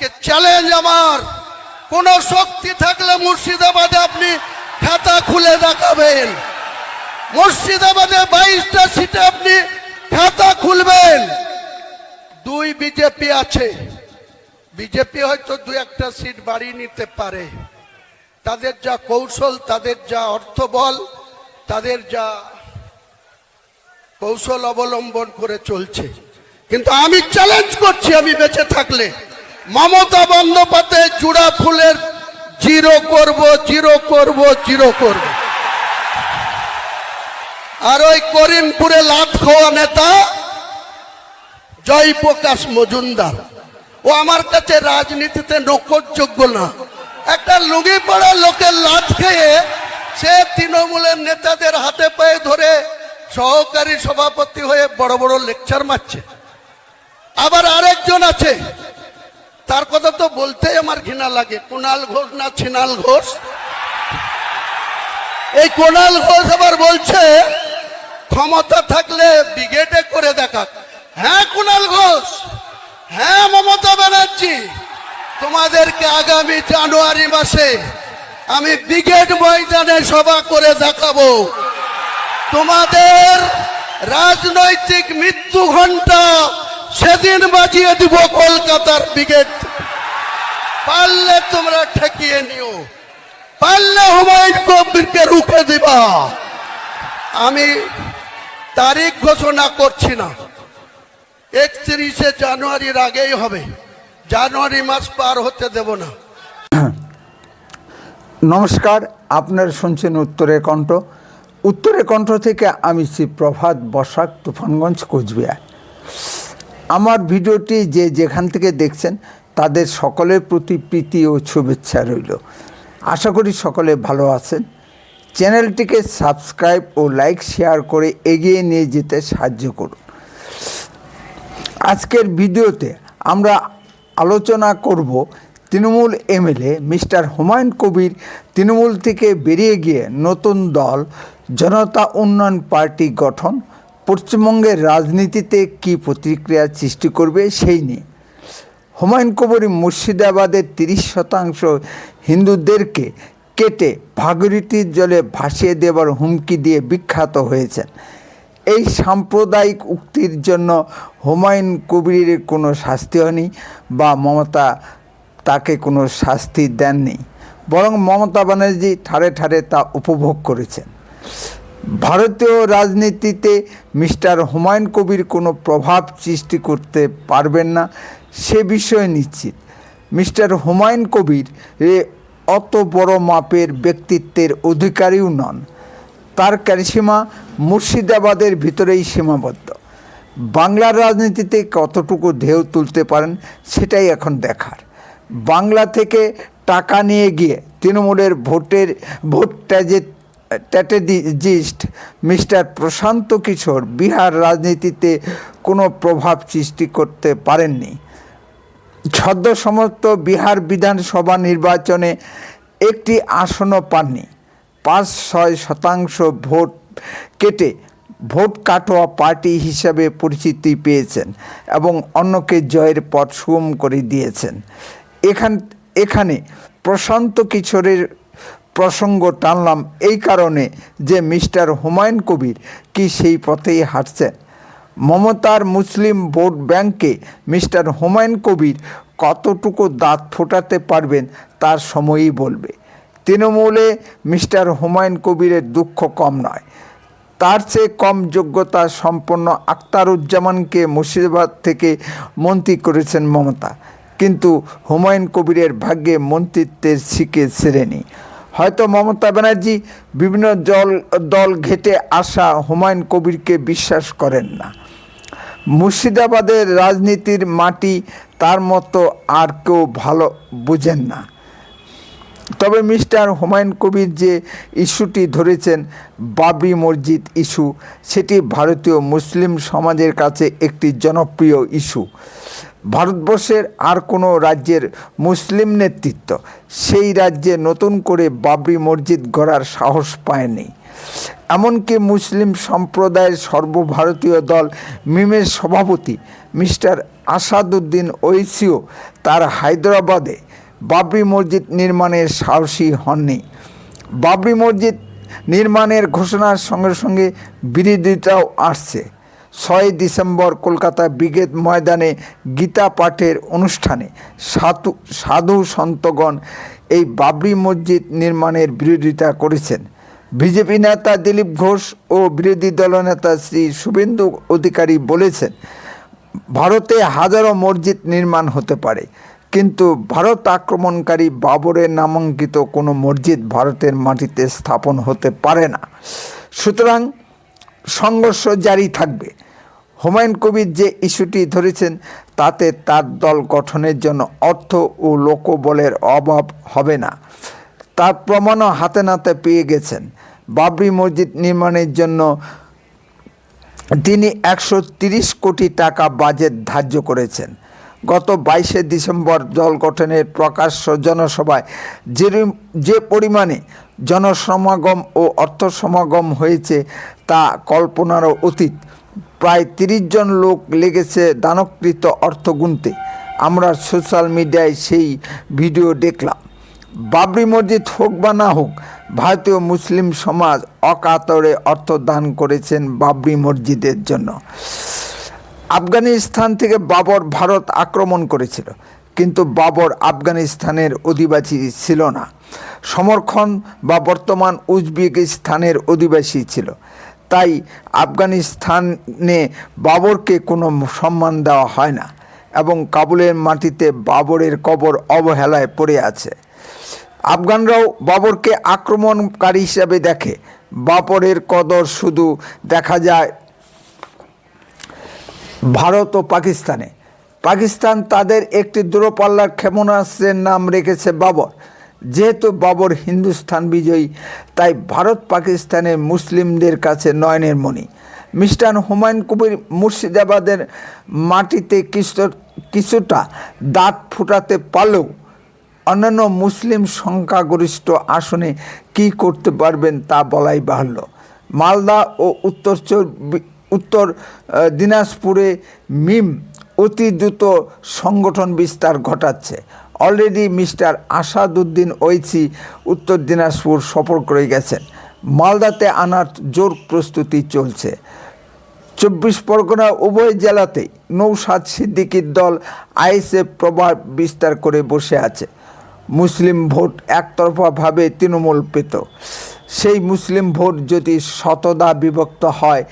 আজকে চ্যালেঞ্জ আমার। কোন শক্তি থাকলে মুর্শিদাবাদে আপনি খাতা খুলে দেখাবেন। মুর্শিদাবাদে বাইশটা সিটে আপনি খাতা খুলবেন। দুই বিজেপি আছে। বিজেপি হয়তো দু একটা সিট বাড়িয়ে নিতে পারে। তাদের যা কৌশল, তাদের যা অর্থবল তাদের যা কৌশল অবলম্বন করে চলছে। কিন্তু আমি চ্যালেঞ্জ করছি, আমি বেঁচে থাকলে। মমতা বন্দ্যোপাধ্যায় চূড়া ফুলের জিরো করব জিরো করব জিরো করব। আর ওই করিমপুরে লাভ খাওয়া নেতা জয়প্রকাশ মজুমদার। ও আমার কাছে রাজনীতিতে নকরযোগ্য না। একটা লুঙ্গি পড়া লোকের লাভ খেয়ে সে তৃণমূলের নেতাদের হাতে পায়ে ধরে সহকারী সভাপতি হয়ে বড় বড় লেকচার মারছে। আবার আরেকজন আছে তার কথা তো বলতেই আমার ঘৃণা লাগে। কুণাল ঘোষ না ছিনাল ঘোষ? এই কুণাল ঘোষ আবার বলছে, ক্ষমতা থাকলে ব্রিগেডে করে দেখা হ্যাঁ কুণাল ঘোষ? হ্যাঁ মমতা ব্যানার্জি। তোমাদেরকে আগামী জানুয়ারি মাসে আমি ব্রিগেড ময়দানে সভা করে দেখাবো। তোমাদের রাজনৈতিক মৃত্যু ঘণ্টা সেদিন বাজিয়ে দিব কলকাতার ব্রিগেড। পারলে তোমরা ঠেকিয়ে নিও। পারলে হুমায়ুন কবিরকে রুখে দিবা। আমি তারিখ ঘোষণা করছি না। একত্রিশে জানুয়ারির আগেই হবে। জানুয়ারি মাস পার হতে দেব না। নমস্কার, আপনারা শুনছেন উত্তরের কণ্ঠ। উত্তরের কণ্ঠ থেকে আমি শ্রী প্রভাত বসাক, তুফানগঞ্জ, কোচবিহার। আমার ভিডিওটি যে যেখান থেকে দেখছেন তাদের সকলের প্রতি প্রীতি ও শুভেচ্ছা রইল। আশা করি সকলে ভালো আছেন। চ্যানেলটিকে সাবস্ক্রাইব ও লাইক, শেয়ার করে এগিয়ে নিয়ে যেতে সাহায্য করুন। আজকের ভিডিওতে আমরা আলোচনা করব তৃণমূল এমএলএ মিস্টার হুমায়ুন কবির তৃণমূল থেকে বেরিয়ে গিয়ে নতুন দল, জনতা উন্নয়ন পার্টি গঠন, পশ্চিমবঙ্গের রাজনীতিতে কী প্রতিক্রিয়া সৃষ্টি করবে সেই নিয়ে। হুমায়ুন কবির মুর্শিদাবাদের তিরিশ শতাংশ হিন্দুদেরকে কেটে ভাগীরথীর জলে ভাসিয়ে দেবার হুমকি দিয়ে বিখ্যাত হয়েছেন। এই সাম্প্রদায়িক উক্তির জন্য হুমায়ুন কবিরের কোনো শাস্তি হয়নি বা মমতা তাকে কোনো শাস্তি দেননি, বরং মমতা ব্যানার্জি ঠারে ঠারে তা উপভোগ করেছেন। ভারতীয় রাজনীতিতে মিস্টার হুমায়ুন কবির কোনো প্রভাব সৃষ্টি করতে পারবেন না সে বিষয়ে নিশ্চিত। মিস্টার হুমায়ুন কবির এ অত বড় মাপের ব্যক্তিত্বের অধিকারীও নন। তার ক্যারিসীমা মুর্শিদাবাদের ভিতরেই সীমাবদ্ধ। বাংলার রাজনীতিতে কতটুকু ঢেউ তুলতে পারেন সেটাই এখন দেখার। বাংলা থেকে টাকা নিয়ে গিয়ে তৃণমূলের ভোটের vote strategist mister Prashant Kishor Bihar রাজনীতিতে কোনো প্রভাব সৃষ্টি করতে পারেননি। সদ্য সমস্ত বিহার বিধানসভা নির্বাচনে একটি আসনও পাননি। পাঁচ ছয় শতাংশ ভোট কেটে ভোট কাটোয়া পার্টি হিসাবে পরিচিতি পেয়েছেন এবং অন্যকে জয়ের পথ সুগম করে দিয়েছেন। এখান, এখানে প্রশান্ত কিশোরের প্রসঙ্গ টানলাম এই কারণে যে মিস্টার হুমায়ুন কবির কি সেই পথেই হাঁটছেন। মমতার মুসলিম ভোট ব্যাংকে মিস্টার হুমায়ুন কবির কতটুকু দাঁত ফোটাতে পারবেন তার সময়ই বলবে। তৃণমূলে মিস্টার হুমায়ুন কবিরের দুঃখ কম নয়। তার চেয়ে কম যোগ্যতা সম্পন্ন আক্তারুজ্জামানকে মুর্শিদাবাদ থেকে মন্ত্রী করেছেন মমতা। কিন্তু হুমায়ুন কবিরের ভাগ্যে মন্ত্রিত্বের শিকে সেরেনি। হয়তো মমতা ব্যানার্জি বিভিন্ন জল, দল ঘেটে আসা হুমায়ুন কবিরকে বিশ্বাস করেন না। মুর্শিদাবাদের রাজনীতির মাটি তার মতো আর কেউ ভালো বুঝেন না। তবে মিস্টার হুমায়ুন কবির যে ইস্যুটি ধরেছেন, বাবরি মসজিদ ইস্যু, সেটি ভারতীয় মুসলিম সমাজের কাছে একটি জনপ্রিয় ইস্যু। ভারতবর্ষের আর কোনো রাজ্যের মুসলিম নেতৃত্ব সেই রাজ্যে নতুন করে বাবরি মসজিদ গড়ার সাহস পায়নি। এমনকি মুসলিম সম্প্রদায়ের সর্বভারতীয় দল মিমের সভাপতি মিস্টার আসাদুদ্দিন ঐসিও তার হায়দ্রাবাদে বাবরি মসজিদ নির্মাণের সাহসী হননি। বাবরি মসজিদ নির্মাণের ঘোষণার সঙ্গে সঙ্গে বিরোধিতাও আসছে। ছয় ডিসেম্বর কলকাতা ব্রিগেড ময়দানে গীতা পাঠের অনুষ্ঠানে সাধু সাধু সন্তগণ এই বাবরি মসজিদ নির্মাণের বিরোধিতা করেছেন। বিজেপি নেতা দিলীপ ঘোষ ও বিরোধী দলনেতা শ্রী শুভেন্দু অধিকারী বলেছেন, ভারতে হাজারো মসজিদ নির্মাণ হতে পারে, কিন্তু ভারত আক্রমণকারী বাবরের নামাঙ্কিত কোনো মসজিদ ভারতের মাটিতে স্থাপন হতে পারে না। সুতরাং সংঘর্ষ জারি থাকবে। হুমায়ুন কবির যে ইস্যুটি ধরেছেন, তাতে তার দল গঠনের জন্য অর্থ ও লোকবলের অভাব হবে না। তার প্রমাণও হাতে নাতে পেয়ে গেছেন। বাবরি মসজিদ নির্মাণের জন্য তিনি একশো তিরিশ কোটি টাকা বাজেট ধার্য করেছেন। গত বাইশে ডিসেম্বর দল গঠনের প্রকাশ্য জনসভায় যে যে পরিমাণে জনসমাগম ও অর্থ সমাগম হয়েছে তা কল্পনারও অতীত। প্রায় তিরিশ জন লোক লেগেছে দানকৃত অর্থ গুনতে। আমরা সোশ্যাল মিডিয়ায় সেই ভিডিও দেখলাম। বাবরি মসজিদ হোক বা না হোক, ভারতীয় মুসলিম সমাজ অকাতরে অর্থ দান করেছেন বাবরি মসজিদের জন্য। আফগানিস্তান থেকে বাবর ভারত আক্রমণ করেছিল, কিন্তু বাবর আফগানিস্তানের অধিবাসী ছিল না। সমর্থন বা বর্তমান উজবেকিস্তানের অধিবাসী ছিল। তাই আফগানিস্তানে বাবরকে কোনো সম্মান দেওয়া হয় না এবং কাবুলের মাটিতে বাবরের কবর অবহেলায় পড়ে আছে। আফগানরাও বাবরকে আক্রমণকারী হিসাবে দেখে। বাবরের কদর শুধু দেখা যায় ভারত ও পাকিস্তানে। পাকিস্তান তাদের একটি দূরপাল্লার ক্ষেপণাস্ত্রের নাম রেখেছে বাবর। যেহেতু বাবর হিন্দুস্তান বিজয়ী, তাই ভারত পাকিস্তানের মুসলিমদের কাছে নয়নের মণি। মিস্টার হুমায়ুন কবির মুর্শিদাবাদের মাটিতে কিছু কিছুটা দাঁত ফুটাতে পারলেও অন্যান্য মুসলিম সংখ্যাগরিষ্ঠ আসনে কি করতে পারবেন তা বলাই বাহুল্য। মালদা ও উত্তর উত্তর দিনাজপুরে মিম অতি দ্রুত সংগঠন বিস্তার ঘটাচ্ছে। অলরেডি মিস্টার আসাদুদ্দিন ঐচি উত্তর দিনাজপুর সফর করে গেছেন। মালদাতে আনার জোর প্রস্তুতি চলছে। চব্বিশ পরগনা উভয় জেলাতেই নৌসাদ সিদ্দিকির দল আইএসএফ প্রভাব বিস্তার করে বসে আছে। মুসলিম ভোট একতরফাভাবে তৃণমূল পেত। সেই মুসলিম ভোট যদি শতদা বিভক্ত হয়,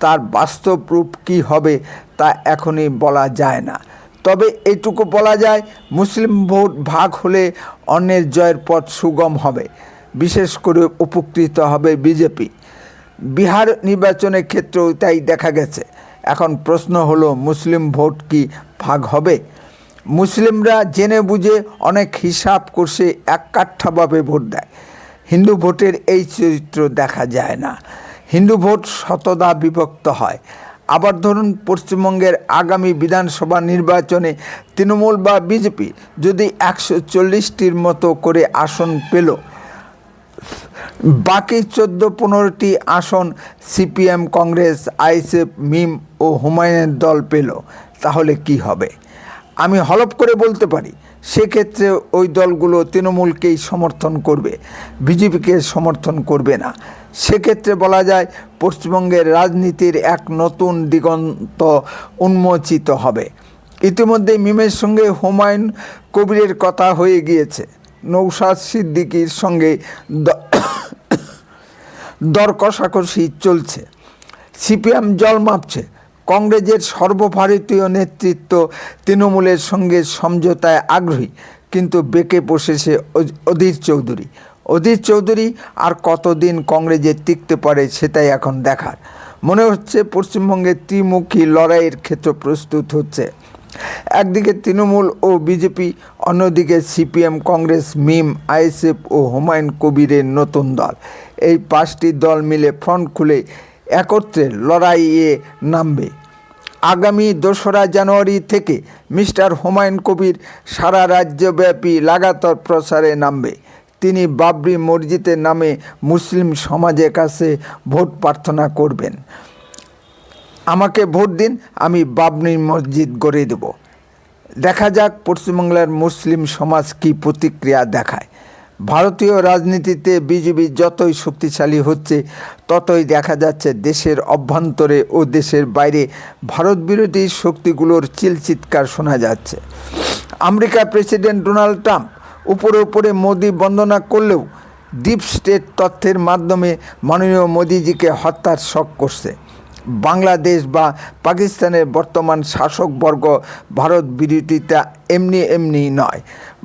তার বাস্তব রূপ কী হবে তা এখনই বলা যায় না। তবে এইটুকু বলা যায়, মুসলিম ভোট ভাগ হলে অন্যের জয়ের পথ সুগম হবে। বিশেষ করে উপকৃত হবে বিজেপি। বিহার নির্বাচনের ক্ষেত্রেও তাই দেখা গেছে। এখন প্রশ্ন হলো, মুসলিম ভোট কি ভাগ হবে? মুসলিমরা জেনে বুঝে অনেক হিসাব কষে এক কাঠ্ঠাভাবে ভোট দেয়। হিন্দু ভোটের এই চরিত্র দেখা যায় না। হিন্দু ভোট শতদা বিভক্ত হয়। আবার ধরুন, পশ্চিমবঙ্গের আগামী বিধানসভা নির্বাচনে তৃণমূল বা বিজেপি যদি একশো চল্লিশটির মতো করে আসন পেল, বাকি চোদ্দ পনেরোটি আসন সিপিএম, কংগ্রেস, আইএসএফ, মিম ও হুমায়ুনের দল পেল, তাহলে কি হবে? আমি হলপ করে বলতে পারি, সেক্ষেত্রে ওই দলগুলো তৃণমূলকেই সমর্থন করবে, বিজেপিকে সমর্থন করবে না। সেক্ষেত্রে বলা যায়, পশ্চিমবঙ্গের রাজনীতির এক নতুন দিগন্ত উন্মোচিত হবে। ইতিমধ্যে মিমের সঙ্গে হুমায়ুন কবিরের কথা হয়ে গিয়েছে। নৌসাদ সিদ্দিকির সঙ্গে দর কষাকষি চলছে। সিপিএম জল মাপছে। কংগ্রেসের সর্বভারতীয় নেতৃত্ব তৃণমূলের সঙ্গে সমঝোতায় আগ্রহী, কিন্তু বেঁকে বসেছে অধীর চৌধুরী। অধীর চৌধুরী আর কতদিন কংগ্রেসে টিকতে পারে সেটাই এখন দেখার। মনে হচ্ছে পশ্চিমবঙ্গে ত্রিমুখী লড়াইয়ের ক্ষেত্র প্রস্তুত হচ্ছে। একদিকে তৃণমূল ও বিজেপি, অন্যদিকে সিপিএম, কংগ্রেস, মিম, আইএসএফ ও হুমায়ুন কবিরের নতুন দল। এই পাঁচটি দল মিলে ফ্রন্ট খুলে একত্রে লড়াইয়ে নামবে। আগামী দোসরা জানুয়ারি থেকে মিস্টার হুমায়ুন কবির সারা রাজ্যব্যাপী লাগাতার প্রচারে নামবে। তিনি বাবরি মসজিদের নামে মুসলিম সমাজের কাছে ভোট প্রার্থনা করবেন। আমাকে ভোট দিন, আমি বাবরি মসজিদ গড়ে দেব। দেখা যাক পশ্চিমবাংলার মুসলিম সমাজ কি প্রতিক্রিয়া দেখায়। ভারতীয় রাজনীতিতে বিজেপি যতই শক্তিশালী হচ্ছে, ততই দেখা যাচ্ছে দেশের অভ্যন্তরে ও দেশের বাইরে ভারত বিরোধী শক্তিগুলোর চিলচিৎকার শোনা যাচ্ছে। আমেরিকা প্রেসিডেন্ট ডোনাল্ড ট্রাম্প উপরে উপরে মোদি বন্দনা করলেও ডিপ স্টেট তথ্যের মাধ্যমে মাননীয় মোদিজিকে হত্যার শখ করছে। বাংলাদেশ বা পাকিস্তানের বর্তমান শাসকবর্গ ভারত বিরোধিতা এমনি এমনি নয়।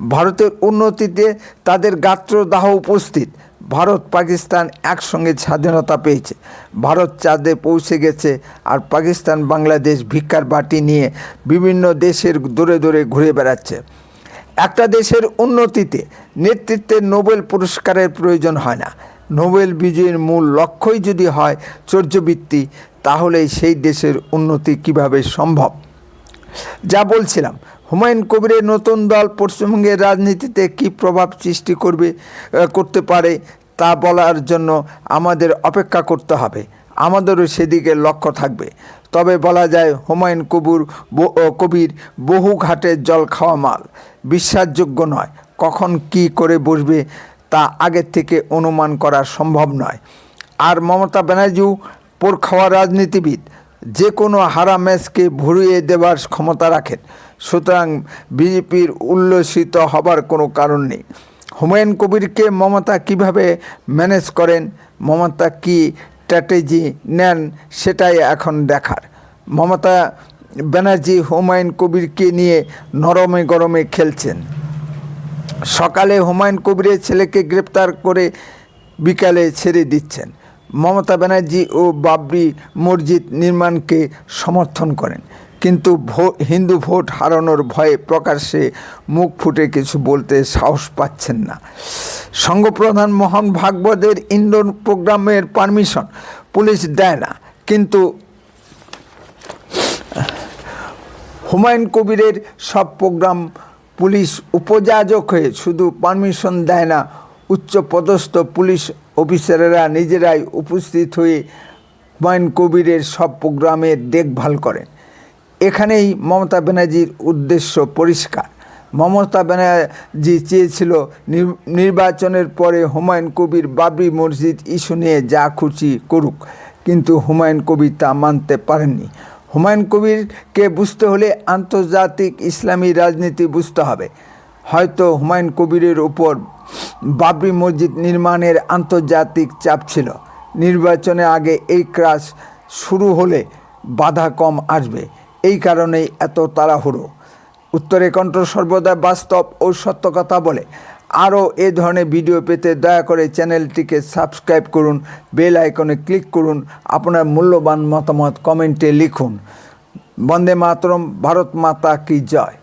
ভারতের উন্নতিতে তাদের গাত্রদাহ উপস্থিত। ভারত, পাকিস্তান একসঙ্গে স্বাধীনতা পেয়েছে। ভারত চাঁদে পৌঁছে গেছে আর পাকিস্তান, বাংলাদেশ ভিক্ষার বাটি নিয়ে বিভিন্ন দেশের দূরে দূরে ঘুরে বেড়াচ্ছে। একটা দেশের উন্নতিতে নেতৃত্বের নোবেল পুরস্কারের প্রয়োজন হয় না। নোবেল বিজয়ীর মূল লক্ষ্যই যদি হয় চর্যবৃত্তি তাহলে সেই দেশের উন্নতি কীভাবে সম্ভব? যা বলছিলাম, হুমায়ুন কবিরের নতুন দল পশ্চিমবঙ্গের রাজনীতিতে কি প্রভাব সৃষ্টি করবে করতে পারে, তা বলার জন্য আমাদের অপেক্ষা করতে হবে। আমাদেরও সেদিকে লক্ষ্য থাকবে। তবে বলা যায়, হুমায়ুন কবুর কবির বহু ঘাটের জল খাওয়া মাল। বিশ্বাসযোগ্য নয় কখন কি করে বসবে তা আগের থেকে অনুমান করা সম্ভব নয়। আর মমতা ব্যানার্জিও পোর খাওয়া রাজনীতিবিদ, যে কোনো হারা ম্যাচকে ভরিয়ে দেওয়ার ক্ষমতা রাখেন। সুতরাং বিজেপির উল্লসিত হবার কোনো কারণ নেই। হুমায়ুন কবিরকে মমতা কীভাবে ম্যানেজ করেন, মমতা কি স্ট্র্যাটেজি নেন, সেটাই এখন দেখার। মমতা ব্যানার্জি হুমায়ুন কবিরকে নিয়ে নরমে গরমে খেলছেন। সকালে হুমায়ুন কবিরের ছেলেকে গ্রেপ্তার করে বিকালে ছেড়ে দিচ্ছেন। মমতা ব্যানার্জি ও বাবরি মসজিদ নির্মাণকে সমর্থন করেন। কিন্তু হিন্দু ভোট হারানোর ভয়ে প্রকাশ্যে মুখ ফুটে কিছু বলতে সাহস পাচ্ছেন না। সংঘপ্রধান মোহন ভাগবতের ইন্ডোর প্রোগ্রামের পারমিশন পুলিশ দেয় না। কিন্তু হুমায়ুন কবিরের সব প্রোগ্রাম পুলিশ উপযাজক হয়ে শুধু পারমিশন দেয় না উচ্চ পদস্থ পুলিশ অফিসারেরা নিজেরাই উপস্থিত হয়ে হুমায়ুন কবিরের সব প্রোগ্রামের দেখভাল করেন। এখানেই মমতা ব্যানার্জির উদ্দেশ্য পরিষ্কার। মমতা ব্যানার্জি চেয়েছিল নির- নির্বাচনের পরে হুমায়ুন কবির বাবরি মসজিদ ইস্যু নিয়ে যা খুশি করুক, কিন্তু হুমায়ুন কবির তা মানতে পারেননি। হুমায়ুন কবিরকে বুঝতে হলে আন্তর্জাতিক ইসলামী রাজনীতি বুঝতে হবে। হয়তো হুমায়ুন কবিরের উপর বাবরি মসজিদ নির্মাণের আন্তর্জাতিক চাপ ছিল। নির্বাচনে আগে এই ক্রাশ শুরু হলে বাধা কম আসবে। এই কারণেই এত তাড়াহুড়ো। উত্তরে কণ্ঠ সর্বদা বাস্তব ও সত্য কথা বলে। আরও এ ধরনের ভিডিও পেতে দয়া করে চ্যানেলটিকে সাবস্ক্রাইব করুন, বেল আইকনে ক্লিক করুন, আপনার মূল্যবান মতামত কমেন্টে লিখুন। বন্দে মাতরম, ভারত মাতা কি জয়।